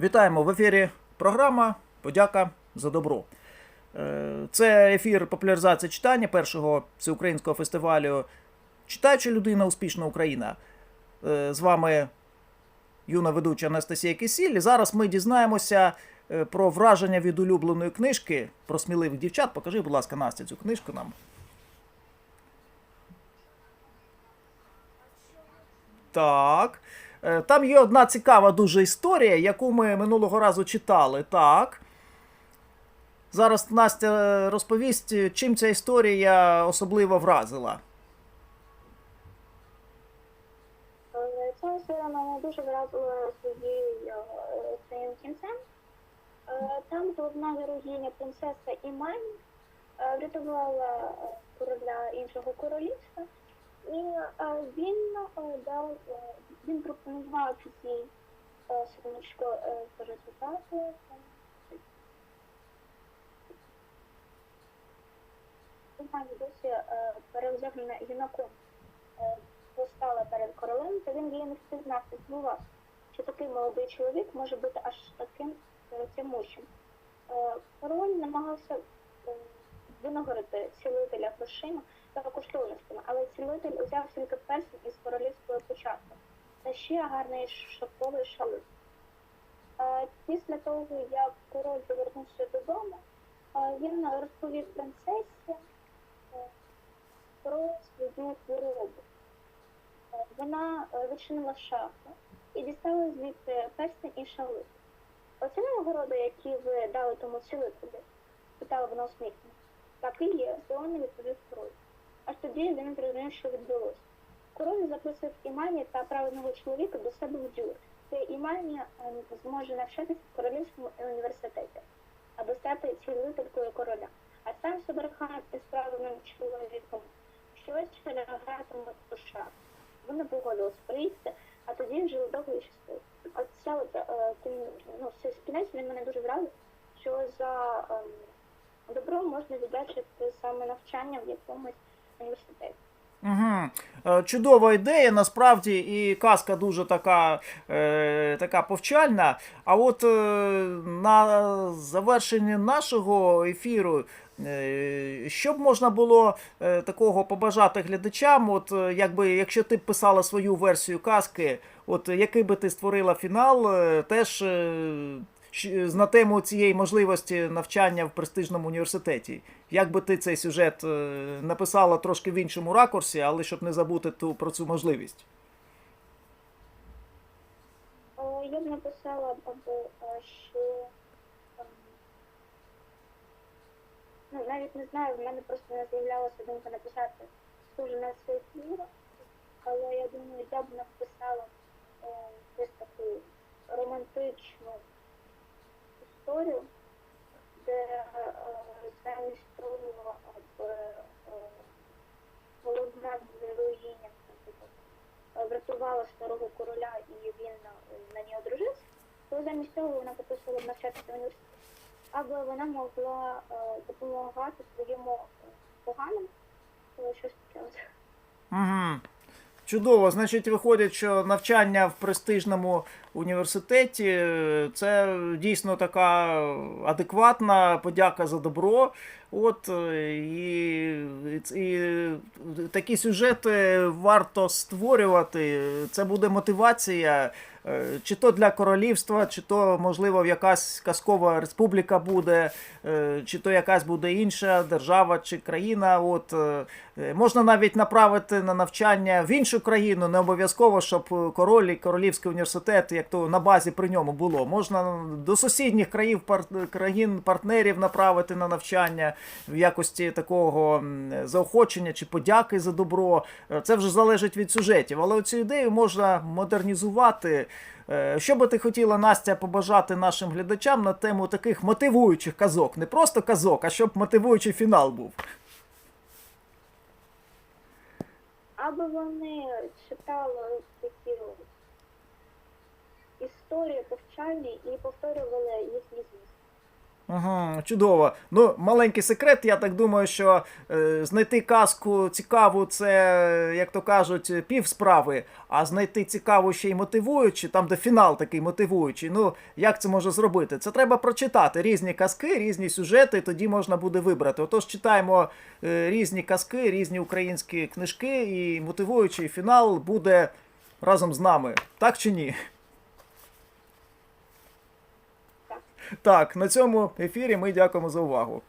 Вітаємо в ефірі. Програма Подяка за добро. Е, Це ефір популяризації читання першого всеукраїнського фестивалю Читаюча людина, успішна Україна. Е, З вами юна ведуча Анастасія Кисіль. І зараз ми дізнаємося е, про враження від улюбленої книжки про сміливих дівчат. Покажи, будь ласка, Настя, цю книжку нам. Так. Е, Там є одна цікава дуже історія, яку ми минулого разу читали. Так. Зараз Настя розповість, чим ця історія особливо вразила. Е, Ця історія мене дуже вразила своєю е, своїм кінцем. Е, Там головна героїня принцеса Імані е, врятувала е, короля іншого королівства, і е, він е, дав е, він пропонував їй е, сонечко е, по результату. Імані досі е, перевзягнена юнаком е, постала перед королем, то він її не впізнав і здивувався, що такий молодий чоловік може бути аж таким е, тямущим. Е, Король намагався е, винагорити цілителя грошима та коштовностями, але цілитель узяв тільки персень із королівської початку та ще гарний шовковий шалик. Після того, як король повернувся додому, він розповів принцесі е, про свою хворобу. Е, Вона е, відчинила шафу і дістала звідти перстень і шалик. Оце нагорода, які ви дали тому цілителю? питала вона усміхнена. Так і є, здивовано відповів король. Аж тоді він зрозумів, що відбулося. Король запросив Імані та праведного чоловіка до себе в дюр, де Імані е, зможе навчатися в королівському університеті або стати цілителькою короля. А сам Соберхан із праведним чоловіком щось лягатиме душа. Вони погодились приїхати, а тоді жили довго і щасливо. От ця от, е, ну, цей спінець, він мене дуже вразив, що за ем, добро можна віддячити саме навчання в якомусь університеті. Угу. Чудова ідея, насправді, і казка дуже така, е, така повчальна. А от е, на завершенні нашого ефіру, е, що б можна було е, такого побажати глядачам, от е, якби, якщо ти б писала свою версію казки, от який би ти створила фінал, е, теж е, на тему цієї можливості навчання в престижному університеті. Як би ти цей сюжет е, написала трошки в іншому ракурсі, але щоб не забути ту, про цю можливість? Е, Я б написала що ну, навіть не знаю, в мене просто не з'являлася думка написати схоже на цей твір, але я думаю, я б написала е, десь таку романтичну історію, де е, замість того, аби е, головна героїня е, врятувала старого короля і він е, на ній одружився, то замість цього вона попросила навчатися в університеті, аби вона могла е, допомагати своєму е, поганому, е, щось таке. Чудово. Значить, виходить, що навчання в престижному університеті це дійсно така адекватна подяка за добро. От е, і, і такі сюжети варто створювати. Це буде мотивація. Е, Чи то для королівства, чи то, можливо, якась казкова республіка буде, е, чи то якась буде інша держава чи країна. От е, можна навіть направити на навчання в іншу країну, не обов'язково, щоб король і королівський університет, як то на базі при ньому було. Можна до сусідніх країн, пар- країн партнерів направити на навчання в якості такого заохочення чи подяки за добро. Це вже залежить від сюжетів, але цю ідею можна модернізувати. Е, Що би ти хотіла, Настя, побажати нашим глядачам на тему таких мотивуючих казок? Не просто казок, а щоб мотивуючий фінал був. Аби вони читали такі історії повчальні і повторювали їхні зміст. Ага, чудово. Ну, маленький секрет, я так думаю, що е, знайти казку цікаву це, як то кажуть, пів справи, а знайти цікаву ще й мотивуючу, там де фінал такий мотивуючий. Ну, як це може зробити? Це треба прочитати різні казки, різні сюжети, тоді можна буде вибрати. Отож, читаємо е, різні казки, різні українські книжки, і мотивуючий фінал буде разом з нами. Так чи ні? Так. Так, на цьому ефірі ми дякуємо за увагу.